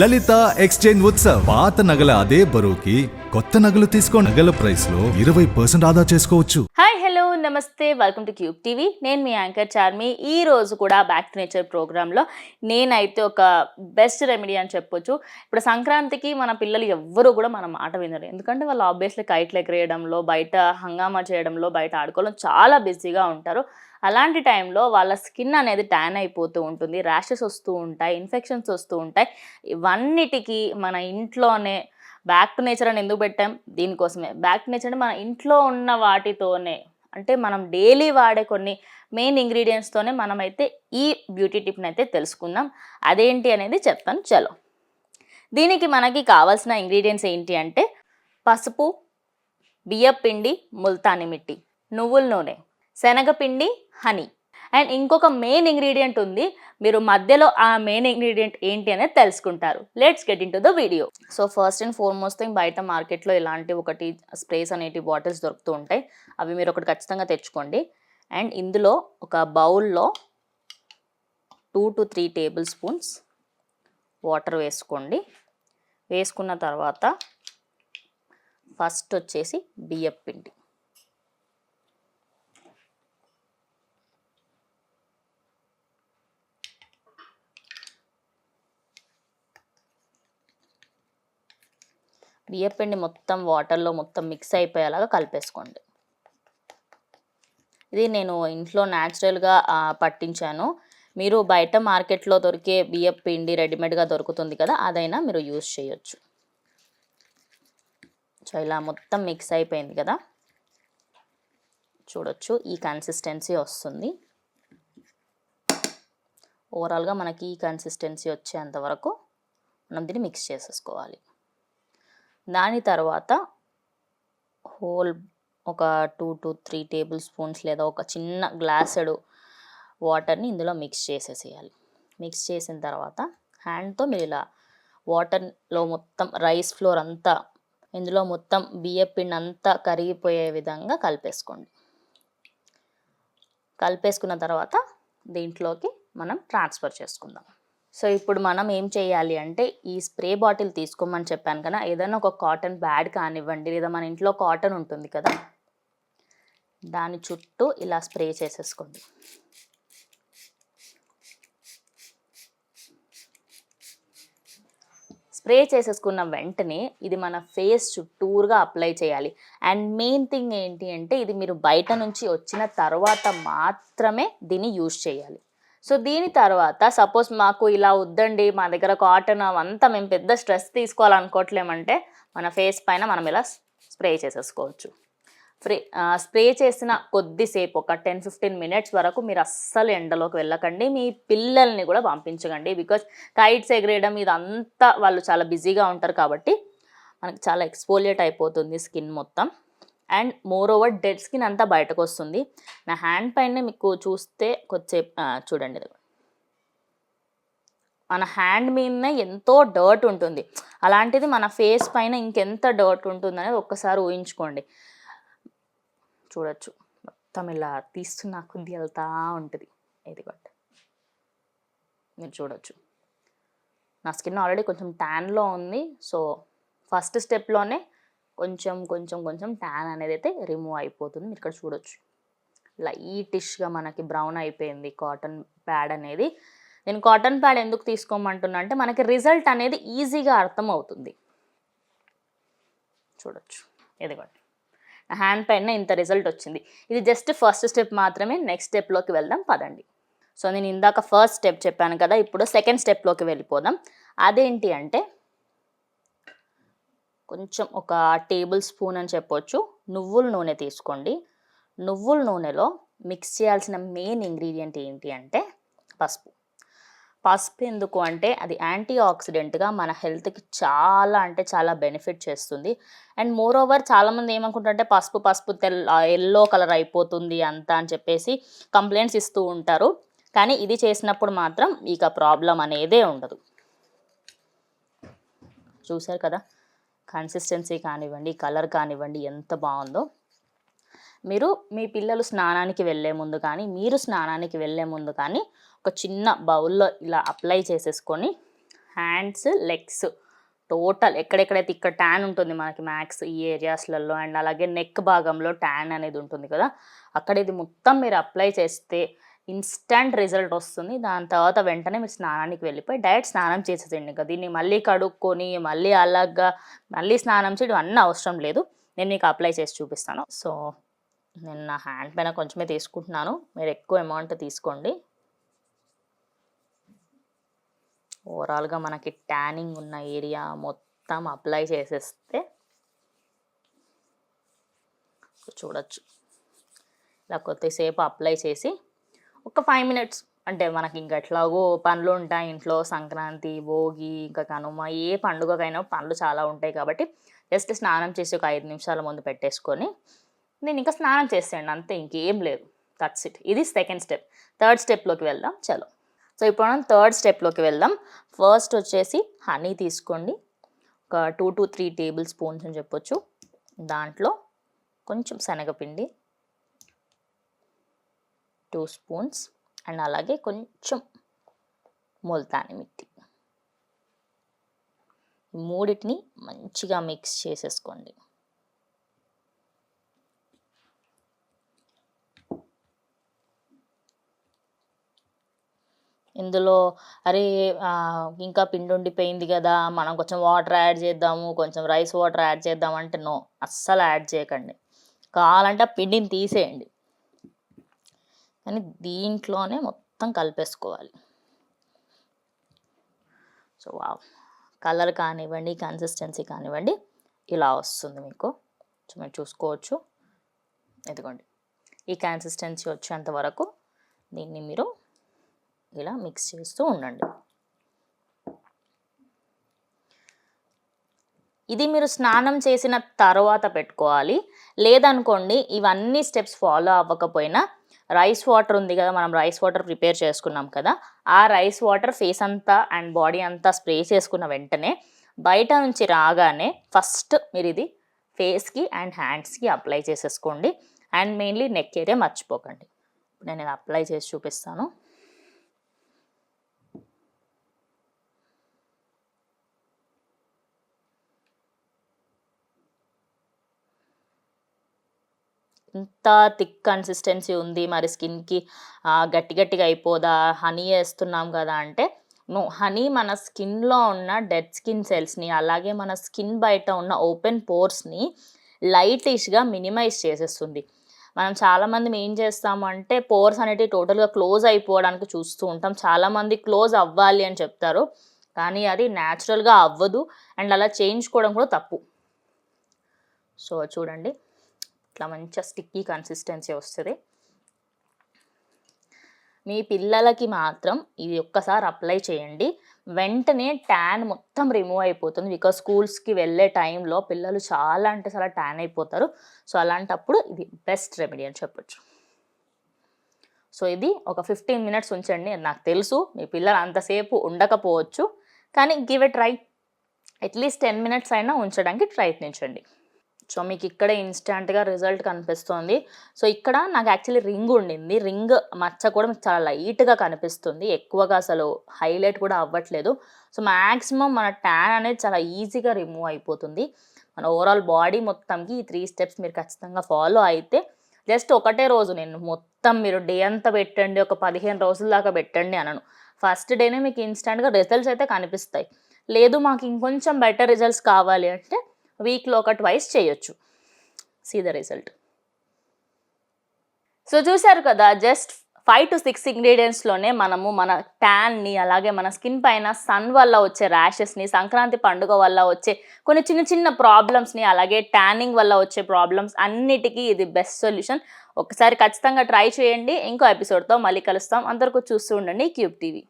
లలిత exchange Utsav. పాత నగల అదే బరువుకి కొత్త నగలు తీసుకో నగల ప్రైస్లో ఇరవై పర్సెంట్ ఆదా చేసుకోవచ్చు. హాయ్ హలో నమస్తే. వెల్కమ్ టు క్యూబ్ టీవీ నేను మీ యాంకర్ చార్మి. ఈ రోజు కూడా బ్యాక్ టు నేచర్ ప్రోగ్రాంలో నేనైతే ఒక బెస్ట్ రెమెడీ అని చెప్పొచ్చు. ఇప్పుడు సంక్రాంతికి మన పిల్లలు ఎవ్వరూ కూడా మన మాట వినరు. ఎందుకంటే వాళ్ళు ఆబ్వియస్లీ కైట్లు ఎగరేయడంలో బయట హంగామా చేయడంలో బయట ఆడుకోవడం చాలా బిజీగా ఉంటారు. అలాంటి టైంలో వాళ్ళ స్కిన్ అనేది ట్యాన్ అయిపోతూ ఉంటుంది ర్యాషెస్ వస్తూ ఉంటాయి ఇన్ఫెక్షన్స్ వస్తూ ఉంటాయి. ఇవన్నిటికీ మన ఇంట్లోనే బ్యాక్ టు నేచర్ అని ఎందుకు పెట్టాం? దీనికోసమే. బ్యాక్ టు నేచర్ అంటే మన ఇంట్లో ఉన్న వాటితోనే. అంటే మనం డైలీ వాడే కొన్ని మెయిన్ ఇంగ్రీడియంట్స్తోనే మనమైతే ఈ బ్యూటీ టిప్ని అయితే తెలుసుకుందాం. అదేంటి అనేది చెప్తాను. చలో. దీనికి మనకి కావాల్సిన ఇంగ్రీడియంట్స్ ఏంటి అంటే పసుపు బియ్యపిండి ముల్తాని మిట్టి నువ్వుల నూనె. శనగపిండి హనీ. అండ్ ఇంకొక మెయిన్ ఇంగ్రీడియంట్ ఉంది. మీరు మధ్యలో ఆ మెయిన్ ఇంగ్రీడియంట్ ఏంటి అనేది తెలుసుకుంటారు. Let's get in to the video so first and foremost thing బయట మార్కెట్లో ఇలాంటి ఒకటి స్ప్రేస్ అనేటి బాటిల్స్ దొరుకుతూ ఉంటాయి. అవి మీరు ఒకటి ఖచ్చితంగా తెచ్చుకోండి. అండ్ ఇందులో ఒక బౌల్లో two to three tablespoons water వేసుకోండి. వేసుకున్న తర్వాత ఫస్ట్ వచ్చేసి బియ్యం పిండి. బియ్యపిండి మొత్తం వాటర్లో మొత్తం మిక్స్ అయిపోయేలాగా కలిపేసుకోండి. ఇది నేను ఇంట్లో న్యాచురల్గా పట్టించాను. మీరు బయట మార్కెట్లో దొరికే బియ్యం పిండి రెడీమేడ్గా దొరుకుతుంది కదా అదైనా మీరు యూస్ చేయొచ్చు. సో ఇలా మొత్తం మిక్స్ అయిపోయింది కదా. చూడొచ్చు ఈ కన్సిస్టెన్సీ వస్తుంది. ఓవరాల్గా మనకి ఈ కన్సిస్టెన్సీ వచ్చేంత వరకు మనం దీన్ని మిక్స్ చేసేసుకోవాలి. దాని తర్వాత హోల్ ఒక two to three tablespoons లేదా ఒక చిన్న గ్లాసెడు వాటర్ని ఇందులో మిక్స్ చేసేసేయాలి. మిక్స్ చేసిన తర్వాత హ్యాండ్తో మీరు ఇలా వాటర్లో మొత్తం రైస్ ఫ్లోర్ అంతా ఇందులో మొత్తం బియ్య పిండి అంతా కరిగిపోయే విధంగా కలిపేసుకోండి. కలిపేసుకున్న తర్వాత దీంట్లోకి మనం ట్రాన్స్ఫర్ చేసుకుందాం. సో ఇప్పుడు మనం ఏం చేయాలి అంటే ఈ స్ప్రే బాటిల్ తీసుకోమని చెప్పాను కదా ఏదైనా ఒక కాటన్ బ్యాడ్ కానివ్వండి లేదా మన ఇంట్లో కాటన్ ఉంటుంది కదా దాని చుట్టూ ఇలా స్ప్రే చేసేసుకోండి. స్ప్రే చేసేసుకున్న వెంటనే ఇది మన ఫేస్ చుట్టూరుగా అప్లై చేయాలి. అండ్ మెయిన్ థింగ్ ఏంటి అంటే ఇది మీరు బయట నుంచి వచ్చిన తర్వాత మాత్రమే దీన్ని యూజ్ చేయాలి. సో దీని తర్వాత సపోజ్ మాకు ఇలా వద్దండి మా దగ్గర కాటన్ అవంతా మేము పెద్ద స్ట్రెస్ తీసుకోవాలనుకోవట్లేమంటే మన ఫేస్ పైన మనం ఇలా స్ప్రే చేసేసుకోవచ్చు. ఫ్రే స్ప్రే చేసిన కొద్దిసేపు ఒక టెన్ ఫిఫ్టీన్ మినిట్స్ వరకు మీరు అస్సలు ఎండలోకి వెళ్ళకండి. మీ పిల్లల్ని కూడా పంపించకండి. బికాజ్ కైట్స్ ఎగరేయడం ఇదంతా వాళ్ళు చాలా బిజీగా ఉంటారు కాబట్టి మనకి చాలా ఎక్స్పోలియేట్ అయిపోతుంది స్కిన్ మొత్తం. And moreover dead skin అంతా బయటకు వస్తుంది నా హ్యాండ్ పైన మీకు చూస్తే కొద్దిసేపు చూడండి మన హ్యాండ్ మీదనే ఎంతో డర్ట్ ఉంటుంది. అలాంటిది మన ఫేస్ పైన ఇంకెంత డర్ట్ ఉంటుందనేది ఒక్కసారి ఊహించుకోండి. చూడొచ్చు. మొత్తం ఇలా తీస్తున్న కొద్ది వెళ్తా ఉంటుంది. ఇది ఇదిగోండి మీరు చూడొచ్చు. నా స్కిన్ ఆల్రెడీ కొంచెం ట్యాన్లో ఉంది. సో ఫస్ట్ స్టెప్లోనే కొంచెం కొంచెం కొంచెం ట్యాన్ అనేది అయితే రిమూవ్ అయిపోతుంది. మీరు ఇక్కడ చూడొచ్చు. లైటిష్గా మనకి బ్రౌన్ అయిపోయింది కాటన్ ప్యాడ్ అనేది. నేను కాటన్ ప్యాడ్ ఎందుకు తీసుకోమంటున్నా అంటే మనకి రిజల్ట్ అనేది ఈజీగా అర్థమవుతుంది. చూడొచ్చు. ఇదిగోండి. నా హ్యాండ్ పైన ఇంత రిజల్ట్ వచ్చింది. ఇది జస్ట్ ఫస్ట్ స్టెప్ మాత్రమే. నెక్స్ట్ స్టెప్లోకి వెళ్దాం. పదండి. సో నేను ఇందాక ఫస్ట్ స్టెప్ చెప్పాను కదా ఇప్పుడు సెకండ్ స్టెప్లోకి వెళ్ళిపోదాం. అదేంటి అంటే కొంచెం ఒక టేబుల్ స్పూన్ అని చెప్పొచ్చు. నువ్వుల నూనె తీసుకోండి. నువ్వుల నూనెలో మిక్స్ చేయాల్సిన మెయిన్ ఇంగ్రీడియంట్ ఏంటి అంటే పసుపు. పసుపు ఎందుకు అంటే అది యాంటీ ఆక్సిడెంట్గా మన హెల్త్కి చాలా అంటే చాలా బెనిఫిట్ చేస్తుంది. అండ్ మోర్ ఓవర్ చాలామంది ఏమనుకుంటారంటే పసుపు పసుపు తెల్ల ఎల్లో కలర్ అయిపోతుంది అంతా అని చెప్పేసి కంప్లైంట్స్ ఇస్తూ ఉంటారు. కానీ ఇది చేసినప్పుడు మాత్రం ఇక ప్రాబ్లం అనేదే ఉండదు. చూశారు కదా? కన్సిస్టెన్సీ కానివ్వండి కలర్ కానివ్వండి ఎంత బాగుందో. మీరు మీ పిల్లలు స్నానానికి వెళ్ళే ముందు కానీ మీరు స్నానానికి వెళ్ళే ముందు కానీ ఒక చిన్న బౌల్లో ఇలా అప్లై చేసేసుకొని హ్యాండ్స్ లెగ్స్ టోటల్ ఎక్కడెక్కడైతే ఇక్కడ ట్యాన్ ఉంటుంది మనకి మ్యాక్స్ ఈ ఏరియాస్లలో అండ్ అలాగే నెక్ భాగంలో ట్యాన్ అనేది ఉంటుంది కదా అక్కడ ఇది మొత్తం మీరు అప్లై చేస్తే ఇన్స్టంట్ రిజల్ట్ వస్తుంది. దాని తర్వాత వెంటనే మీరు స్నానానికి వెళ్ళిపోయి డైరెక్ట్ స్నానం చేసేసేయండి. ఇంకా దీన్ని మళ్ళీ కడుక్కొని మళ్ళీ అలాగా మళ్ళీ స్నానం చేయడం అన్నీ అవసరం లేదు. నేను మీకు అప్లై చేసి చూపిస్తాను. సో నేను నా హ్యాండ్ పైన కొంచెమే తీసుకుంటున్నాను. మీరు ఎక్కువ అమౌంట్ తీసుకోండి. ఓవరాల్గా మనకి ట్యానింగ్ ఉన్న ఏరియా మొత్తం అప్లై చేసేస్తే చూడొచ్చు. ఇలా కొద్దిసేపు అప్లై చేసి ఒక ఫైవ్ మినిట్స్ అంటే మనకి ఇంకా ఎట్లాగో పనులు ఉంటాయి. ఇంట్లో సంక్రాంతి భోగి ఇంకా కనుమ ఏ పండుగకైనా పనులు చాలా ఉంటాయి కాబట్టి జస్ట్ స్నానం చేసి ఒక ఐదు నిమిషాల ముందు పెట్టేసుకొని నేను ఇంకా స్నానం చేసేయండి. అంతే ఇంకేం లేదు. దట్స్ ఇట్ ఇది సెకండ్ స్టెప్ థర్డ్ స్టెప్లోకి వెళ్దాం. చలో. సో ఇప్పుడు మనం థర్డ్ స్టెప్లోకి వెళ్దాం. ఫస్ట్ వచ్చేసి హనీ తీసుకోండి. ఒక two to three tablespoons అని చెప్పొచ్చు. దాంట్లో కొంచెం శనగపిండి టూ స్పూన్స్ అండ్ అలాగే కొంచెం ముల్తాని మిట్టి మూడిటిని మూడింటిని మంచిగా మిక్స్ చేసేసుకోండి. ఇందులో అరే ఇంకా పిండి ఉండిపోయింది కదా మనం కొంచెం వాటర్ యాడ్ చేద్దాము కొంచెం రైస్ వాటర్ యాడ్ చేద్దాం అంటే నో అస్సలు యాడ్ చేయకండి. కావాలంటే ఆ పిండిని తీసేయండి. కానీ దీంట్లోనే మొత్తం కలిపేసుకోవాలి. So wow! కలర్ కానివ్వండి కన్సిస్టెన్సీ కానివ్వండి ఇలా వస్తుంది మీకు. సో మీరు చూసుకోవచ్చు. ఇదిగోండి. ఈ కన్సిస్టెన్సీ వచ్చేంత వరకు దీన్ని మీరు ఇలా మిక్స్ చేస్తూ ఉండండి. ఇది మీరు స్నానం చేసిన తర్వాత పెట్టుకోవాలి. లేదనుకోండి ఇవన్నీ స్టెప్స్ ఫాలో అవ్వకపోయినా రైస్ వాటర్ ఉంది కదా మనం రైస్ వాటర్ ప్రిపేర్ చేసుకున్నాం కదా ఆ రైస్ వాటర్ ఫేస్ అంతా అండ్ బాడీ అంతా స్ప్రే చేసుకున్న వెంటనే బయట నుంచి రాగానే ఫస్ట్ మీరు ఇది ఫేస్కి అండ్ హ్యాండ్స్కి అప్లై చేసేసుకోండి. అండ్ మెయిన్లీ నెక్ ఏరియా మర్చిపోకండి. నేను ఇది అప్లై చేసి చూపిస్తాను. ఎంత థిక్ కన్సిస్టెన్సీ ఉంది మరి స్కిన్కి? గట్టి గట్టిగా అయిపోదా? హనీ వేస్తున్నాం కదా అంటే నో హనీ మన స్కిన్లో ఉన్న డెడ్ స్కిన్ సెల్స్ని అలాగే మన స్కిన్ బయట ఉన్న ఓపెన్ పోర్స్ని లైటిష్గా మినిమైజ్ చేసేస్తుంది. మనం చాలామంది ఏం చేస్తాము అంటే పోర్స్ అనేటివి టోటల్గా క్లోజ్ అయిపోవడానికి చూస్తూ ఉంటాం. చాలామంది క్లోజ్ అవ్వాలి అని చెప్తారు కానీ అది న్యాచురల్గా అవ్వదు. అండ్ అలా చేయించుకోవడం కూడా తప్పు. సో చూడండి. ఇట్లా మంచిగా స్టిక్కీ కన్సిస్టెన్సీ వస్తుంది. మీ పిల్లలకి మాత్రం ఇది ఒక్కసారి అప్లై చేయండి. వెంటనే ట్యాన్ మొత్తం రిమూవ్ అయిపోతుంది బికాస్ స్కూల్స్కి వెళ్ళే టైంలో పిల్లలు చాలా అంటే చాలా ట్యాన్ అయిపోతారు. సో అలాంటప్పుడు ఇది బెస్ట్ రెమెడీ అని చెప్పొచ్చు. సో ఇది ఒక ఫిఫ్టీన్ మినిట్స్ ఉంచండి. నాకు తెలుసు. మీ పిల్లలు అంతసేపు ఉండకపోవచ్చు. కానీ give a try at least ten minutes అయినా ఉంచడానికి ప్రయత్నించండి. సో మీకు ఇక్కడే ఇన్స్టాంట్గా రిజల్ట్ కనిపిస్తుంది. సో ఇక్కడ నాకు యాక్చువల్లీ రింగ్ ఉండింది. రింగ్ మచ్చ కూడా మీకు చాలా లైట్గా కనిపిస్తుంది. ఎక్కువగా అసలు హైలైట్ కూడా అవ్వట్లేదు. సో మ్యాక్సిమం మన ట్యాన్ అనేది చాలా ఈజీగా రిమూవ్ అయిపోతుంది. మన ఓవరాల్ బాడీ మొత్తంకి ఈ త్రీ స్టెప్స్ మీరు ఖచ్చితంగా ఫాలో అయితే జస్ట్ ఒకటే రోజు నేను మొత్తం మీరు డే అంతా పెట్టండి ఒక పదిహేను రోజుల దాకా పెట్టండి అనను. ఫస్ట్ డేనే మీకు ఇన్స్టెంట్గా రిజల్ట్స్ అయితే కనిపిస్తాయి. లేదు మాకు ఇంకొంచెం బెటర్ రిజల్ట్స్ కావాలి అంటే వీక్లో ఒక ట్వైస్ చేయొచ్చు. సీ ద రిజల్ట్ సో చూసారు కదా జస్ట్ ఫైవ్ టు సిక్స్ ఇంగ్రీడియంట్స్లోనే మనము మన ట్యాన్ని అలాగే మన స్కిన్ పైన సన్ వల్ల వచ్చే ర్యాషెస్ని సంక్రాంతి పండుగ వల్ల వచ్చే కొన్ని చిన్న చిన్న ప్రాబ్లమ్స్ని అలాగే ట్యానింగ్ వల్ల వచ్చే ప్రాబ్లమ్స్ అన్నిటికీ ఇది బెస్ట్ సొల్యూషన్ ఒకసారి ఖచ్చితంగా ట్రై చేయండి. ఇంకో ఎపిసోడ్తో మళ్ళీ కలుస్తాం. అందరికీ చూస్తూ ఉండండి క్యూబ్ టీవీ